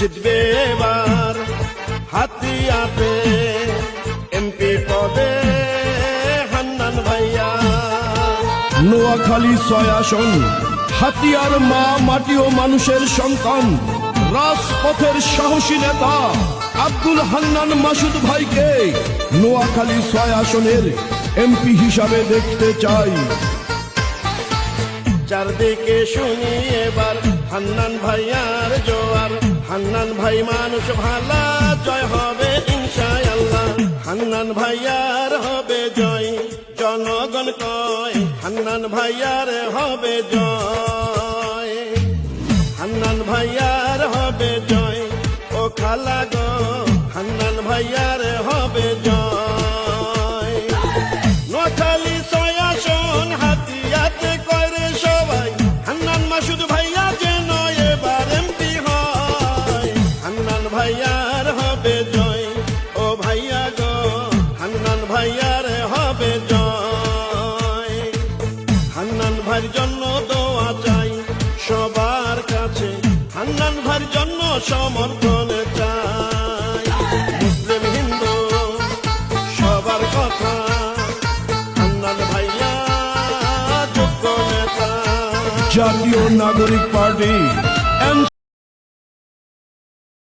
জিতবে এবার হাতিয়াতে এমপি পদে হান্নান ভাইয়া। নোয়াখালী ছয় আসন হাতিয়ার মা মাটি ও মানুষের সন্তান রাজপথের সাহসী নেতা আব্দুল হান্নান মাসুদ ভাইকে নোয়াখালী ছয় আসনের এমপি হিসাবে দেখতে চাই। চারদিকে শুনি এবার হান্নান ভাইয়ার জোয়ার। হান্নান ভাই মানুষ ভালা, জয় হবে ইনশাআল্লাহ। হান্নান ভাইয়ার হবে জয়, জনগণ কয়, হান্নান ভাইয়ার হবে জয়। হান্নান ভাইয়ার হবে জয়, ও খালা গো ভাইয়ার হবে জয়। হান্নান ভাইয়ের জন্য দোয়া চাই, সবার কাছে হান্নান ভাইয়ের জন্য সমর্থন চাই। হিন্দু, সবার কথা হান্নান ভাইয়া যোগ্য নেতা। জাতীয় নাগরিক পার্টি